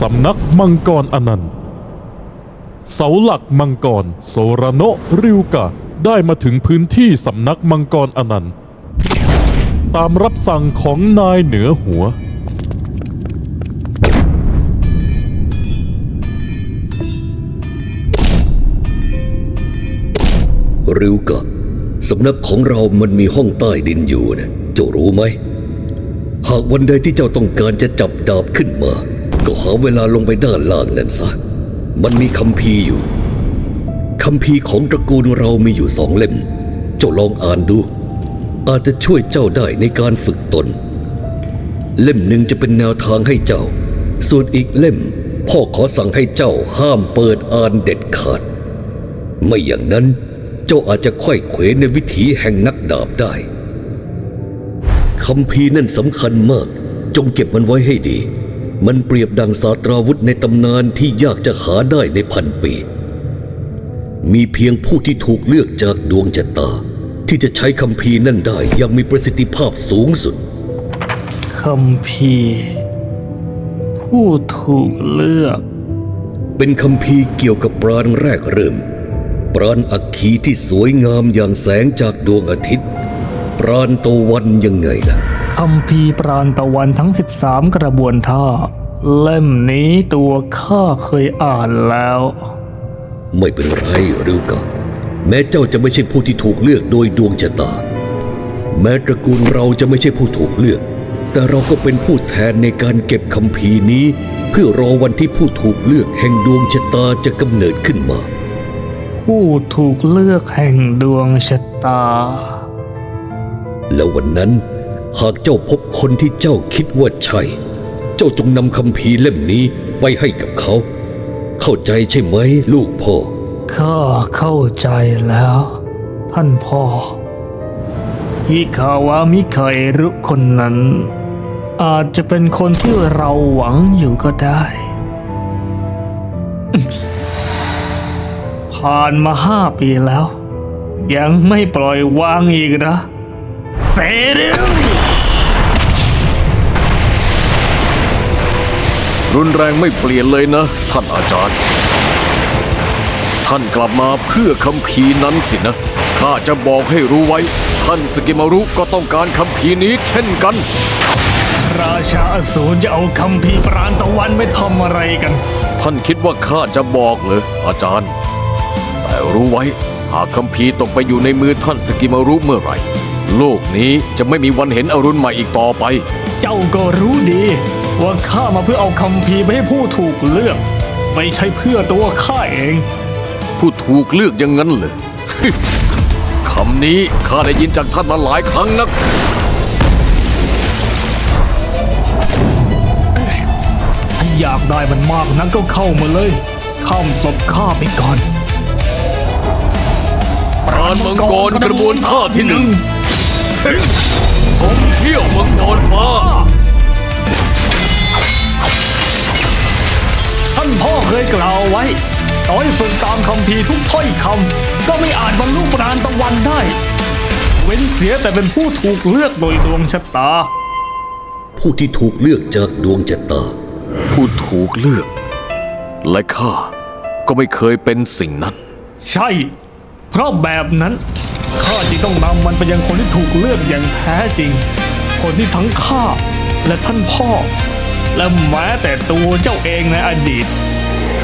สำนักมังกรอนันต์ เสาหลักมังกรโซรโนริวกะได้มาถึงพื้นที่สำนักมังกรอนันต์ ตามรับสั่งของนายเหนือหัว ริวกะสำนักของเรามันมีห้องใต้ดินอยู่นะเจ้ารู้ไหม หากวันใดที่เจ้าต้องการจะจับดาบขึ้นมา ก็หาเวลาลงไปด้านล่างนั่นซะ มันมีคัมภีร์อยู่ คัมภีร์ของตระกูลเรามีอยู่สองเล่ม เจ้าลองอ่านดู อาจจะช่วยเจ้าได้ในการฝึกตน เล่มหนึ่งจะเป็นแนวทางให้เจ้า ส่วนอีกเล่ม พ่อขอสั่งให้เจ้าห้ามเปิดอ่านเด็ดขาด ไม่อย่างนั้นเจ้าอาจจะไขว้เขวในวิถีแห่งนักดาบได้คำพีนั่นสำคัญมาก จงเก็บมันไว้ให้ดี มันเปรียบดังศาสตราวุธในตำนานที่ยากจะหาได้ในพันปี มีเพียงผู้ที่ถูกเลือกจากดวงชะตา ที่จะใช้คำพีร์นั่นได้อยังมีประสิทธิภาพสูงสุดคำพีร์ผู้ถูกเลือก เป็นคำพีร์เกี่ยวกับปราณแรกเริ่ม ปราณอัคคีที่สวยงามอย่างแสงจากดวงอาทิตย์ ปราณตะวันยังไงล่ะ คำพีร์ปราณตะวันทั้ง 13 กระบวนท่า เล่มนี้ตัวข้าเคยอ่านแล้ว ไม่เป็นไรริวกะแม้เจ้าจะไม่ใช่ผู้ที่ถูกเลือกโดยดวงชะตา แม้ตระกูลเราจะไม่ใช่ผู้ถูกเลือก แต่เราก็เป็นผู้แทนในการเก็บคำพีร์นี้ เพื่อรอวันที่ผู้ถูกเลือกแห่งดวงชะตาจะกำเนิดขึ้นมา ผู้ถูกเลือกแห่งดวงชะตา แล้ววันนั้น หากเจ้าพบคนที่เจ้าคิดว่าใช่ เจ้าจงนำคำพีเล่มนี้ไปให้กับเขา เข้าใจใช่ไหมลูกพ่อ ข้าเข้าใจแล้ว ท่านพ่อฮิคาวามิคาเอรุคนนั้น อาจจะเป็นคนที่เราหวังอยู่ก็ได้ ผ่านมาห้าปีแล้ว ยังไม่ปล่อยวางอีกนะเฟริ รุนแรงไม่เปลี่ยนเลยนะ ท่านอาจารย์ ท่านกลับมาเพื่อคำพีร์นั้นสินะข้าจะบอกให้รู้ไว้ ท่านสกิมารุก็ต้องการคำพีร์นี้เช่นกัน ราชาอสูรจะเอาคำพีร์ปราณตะวันไปทำอะไรกัน ท่านคิดว่าข้าจะบอกเหรออาจารย์ แต่รู้ไว้ หากคำพีร์ตกไปอยู่ในมือท่านสกิมารุเมื่อไหร่ โลกนี้จะไม่มีวันเห็นอรุณใหม่อีกต่อไป เจ้าก็รู้ดี ว่าข้ามาเพื่อเอาคำพีร์ไปให้ผู้ถูกเลือก ไม่ใช่เพื่อตัวข้าเอง ผู้ถูกเลือกอย่างนั้นเลยคำนี้ข้าได้ยินจากท่านมาหลายครั้งนัก ถ้าอยากได้มันมากนักก็เข้ามาเลยข้ามศพข้าไปก่อนปราณมังกรกระบวนท่าที่หนึ่งผมเที่ยวมังกรฟ้า นพ่อเคยกล่าวไว้ต่อให้ฝึกตามคำพีร์ทุกถ้อยคำก็ไม่อาจบรรลุปราณตะวันได้ เว้นเสียแต่เป็นผู้ถูกเลือกโดยดวงชะตา ผู้ที่ถูกเลือกจากดวงชะตา ผู้ถูกเลือก และข้าก็ไม่เคยเป็นสิ่งนั้น ใช่ เพราะแบบนั้นข้าจึงต้องนำมันไปยังคนที่ถูกเลือกอย่างแท้จริง คนที่ทั้งข้าและท่านพ่อ และแม้แต่ตัวเจ้าเองในอดีต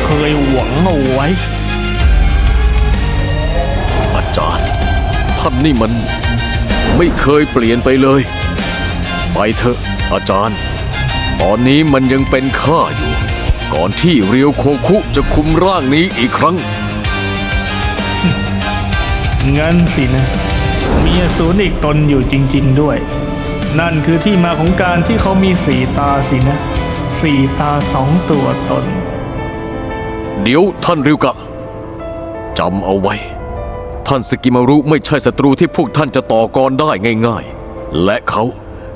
เคยหวังเอาไว้ อาจารย์ ท่านนี่มันไม่เคยเปลี่ยนไปเลย ไปเถอะอาจารย์ ตอนนี้มันยังเป็นข้าอยู่ ก่อนที่เรียวโคคุจะคุมร่างนี้อีกครั้ง งั้นสินะ มีอสูรอีกตนอยู่จริง ๆด้วยนั่นคือที่มาของการที่เขามีสีตาสินะ สีตาสองตัวตน เดี๋ยวท่านริวกะจำเอาไว้ ท่านสกิมารุไม่ใช่ศัตรูที่พวกท่านจะต่อกรได้ง่ายๆ และเขา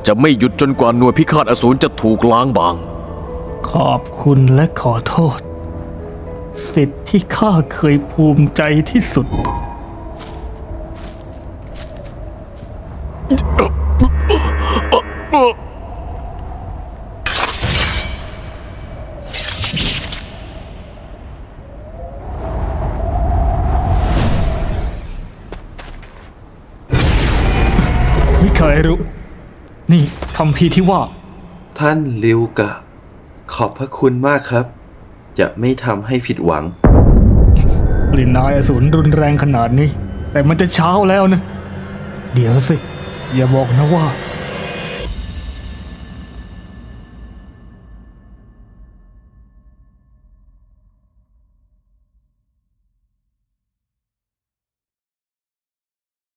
จะไม่หยุดจนกว่าหน่วยพิฆาตอสูรจะถูกล้างบาง ขอบคุณและขอโทษ สิทธิ์ที่ข้าเคยภูมิใจที่สุด เคยรู้ นี่คำพีร์ที่ว่า ท่านลิวกะ ขอบพระคุณมากครับ จะไม่ทำให้ผิดหวัง กลิ่นนายอสูรรุนแรงขนาดนี้ แต่มันจะเช้าแล้วนะ เดี๋ยวสิ อย่าบอกนะว่า